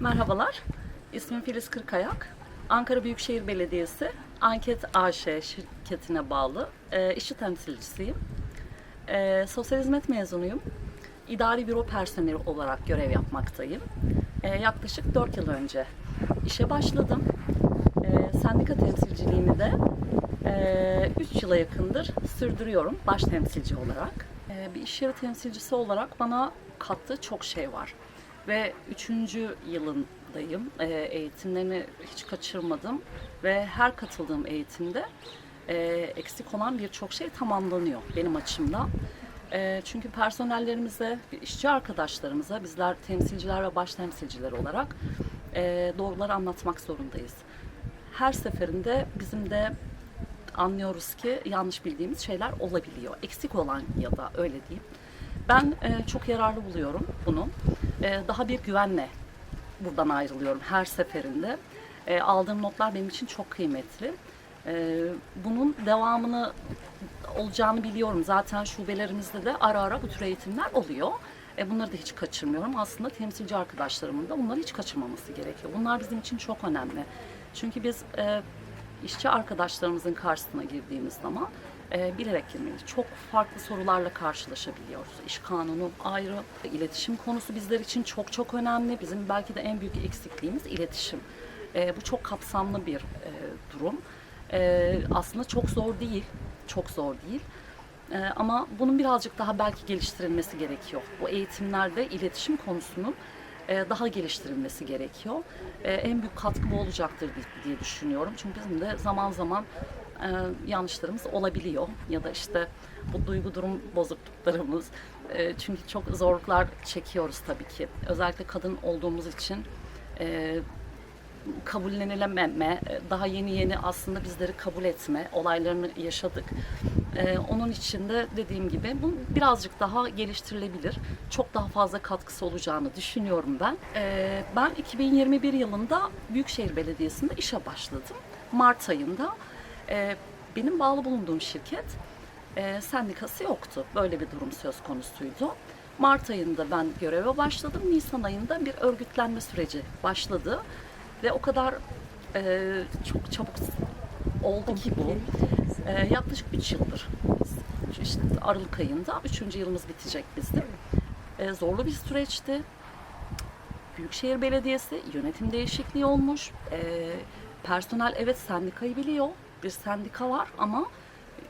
Merhabalar, ismim Filiz Kırkayak. Ankara Büyükşehir Belediyesi Anket AŞ şirketine bağlı e, işçi temsilcisiyim. E, sosyal hizmet mezunuyum. İdari büro personeli olarak görev yapmaktayım. E, yaklaşık 4 yıl önce işe başladım. E, sendika temsilciliğimi de 3 yıla yakındır sürdürüyorum baş temsilci olarak. E, bir iş yeri temsilcisi olarak bana kattığı çok şey var. Ve üçüncü yılındayım. E, eğitimlerini hiç kaçırmadım. Ve her katıldığım eğitimde e, eksik olan birçok şey tamamlanıyor benim açımdan. E, çünkü personellerimize, işçi arkadaşlarımıza bizler temsilciler ve baş temsilciler olarak e, doğruları anlatmak zorundayız. Her seferinde bizim de anlıyoruz ki yanlış bildiğimiz şeyler olabiliyor. Eksik olan ya da öyle diyeyim. Ben e, çok yararlı buluyorum bunu. E, daha bir güvenle buradan ayrılıyorum her seferinde. E, aldığım notlar benim için çok kıymetli. E, bunun devamını olacağını biliyorum. Zaten şubelerimizde de ara ara bu tür eğitimler oluyor. E, bunları da hiç kaçırmıyorum. Aslında temsilci arkadaşlarımın da bunları hiç kaçırmaması gerekiyor. Bunlar bizim için çok önemli. Çünkü biz e, işçi arkadaşlarımızın karşısına girdiğimiz zaman e, bilerek girmeliyiz. Çok farklı sorularla karşılaşabiliyoruz. İş kanunu ayrı, iletişim konusu bizler için çok çok önemli. Bizim belki de en büyük eksikliğimiz iletişim. E, bu çok kapsamlı bir e, durum. E, aslında çok zor değil, çok zor değil. E, ama bunun birazcık daha belki geliştirilmesi gerekiyor. Bu eğitimlerde iletişim konusunun e, daha geliştirilmesi gerekiyor. En büyük katkı bu olacaktır di- diye düşünüyorum. Çünkü bizim de zaman zaman e, yanlışlarımız olabiliyor ya da işte bu duygu durum bozukluklarımız. E, çünkü çok zorluklar çekiyoruz tabii ki. Özellikle kadın olduğumuz için e, kabullenilememe, daha yeni yeni aslında bizleri kabul etme olaylarını yaşadık. Ee, onun için de dediğim gibi bu birazcık daha geliştirilebilir. Çok daha fazla katkısı olacağını düşünüyorum ben. Ee, ben 2021 yılında Büyükşehir Belediyesi'nde işe başladım. Mart ayında. Ee, benim bağlı bulunduğum şirket e, sendikası yoktu. Böyle bir durum söz konusuydu. Mart ayında ben göreve başladım. Nisan ayında bir örgütlenme süreci başladı. Ve o kadar e, çok çabuk oldu ki bu. E, yaklaşık 3 yıldır. İşte Aralık ayında 3. yılımız bitecek bizim. E, zorlu bir süreçti. Büyükşehir Belediyesi yönetim değişikliği olmuş. E, personel evet sendikayı biliyor. Bir sendika var ama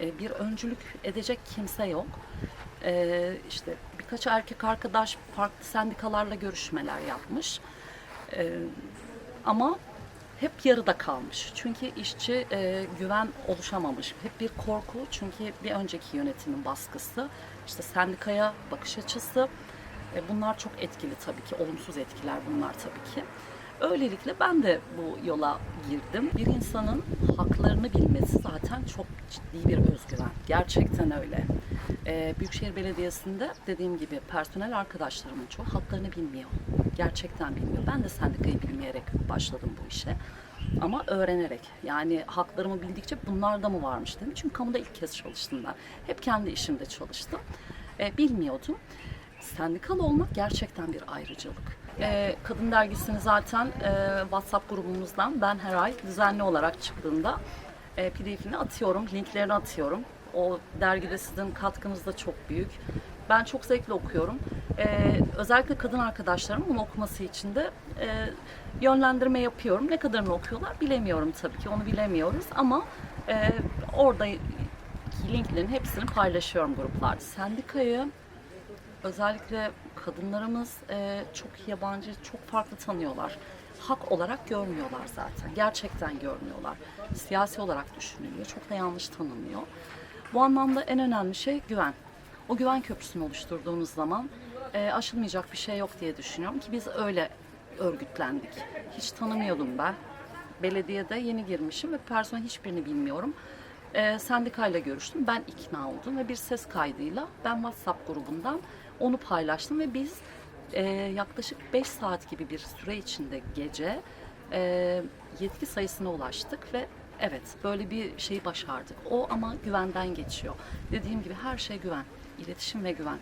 e, bir öncülük edecek kimse yok. E, işte birkaç erkek arkadaş farklı sendikalarla görüşmeler yapmış. E, ama hep yarıda kalmış. Çünkü işçi e, güven oluşamamış. Hep bir korku çünkü bir önceki yönetimin baskısı, işte sendikaya bakış açısı. E, bunlar çok etkili tabii ki, olumsuz etkiler bunlar tabii ki. Öylelikle ben de bu yola girdim. Bir insanın haklarını bilmesi zaten çok ciddi bir özgüven. Gerçekten öyle. Ee, Büyükşehir Belediyesi'nde dediğim gibi personel arkadaşlarımın çoğu haklarını bilmiyor. Gerçekten bilmiyor. Ben de sendikayı bilmeyerek başladım bu işe. Ama öğrenerek yani haklarımı bildikçe bunlar da mı varmış dedim. Çünkü kamuda ilk kez çalıştım ben. Hep kendi işimde çalıştım. Ee, bilmiyordum. Sendikalı olmak gerçekten bir ayrıcalık. Ee, Kadın Dergisi'ni zaten e, WhatsApp grubumuzdan ben her ay düzenli olarak çıktığında e, PDF'ini atıyorum, linklerini atıyorum. O dergide sizin katkınız da çok büyük. Ben çok zevkle okuyorum. Ee, özellikle kadın arkadaşlarım bunu okuması için de e, yönlendirme yapıyorum. Ne kadarını okuyorlar bilemiyorum tabii ki, onu bilemiyoruz ama e, orada linklerin hepsini paylaşıyorum gruplarda. Sendikayı özellikle kadınlarımız e, çok yabancı, çok farklı tanıyorlar. Hak olarak görmüyorlar zaten. Gerçekten görmüyorlar. Siyasi olarak düşünülüyor. Çok da yanlış tanınıyor. Bu anlamda en önemli şey güven. O güven köprüsünü oluşturduğumuz zaman e, aşılmayacak bir şey yok diye düşünüyorum ki biz öyle örgütlendik. Hiç tanımıyordum ben. Belediyede yeni girmişim ve personel hiçbirini bilmiyorum. E, sendikayla görüştüm. Ben ikna oldum ve bir ses kaydıyla ben WhatsApp grubundan onu paylaştım ve biz e, yaklaşık 5 saat gibi bir süre içinde gece e, yetki sayısına ulaştık ve evet böyle bir şeyi başardık. O ama güvenden geçiyor. Dediğim gibi her şey güven, iletişim ve güven.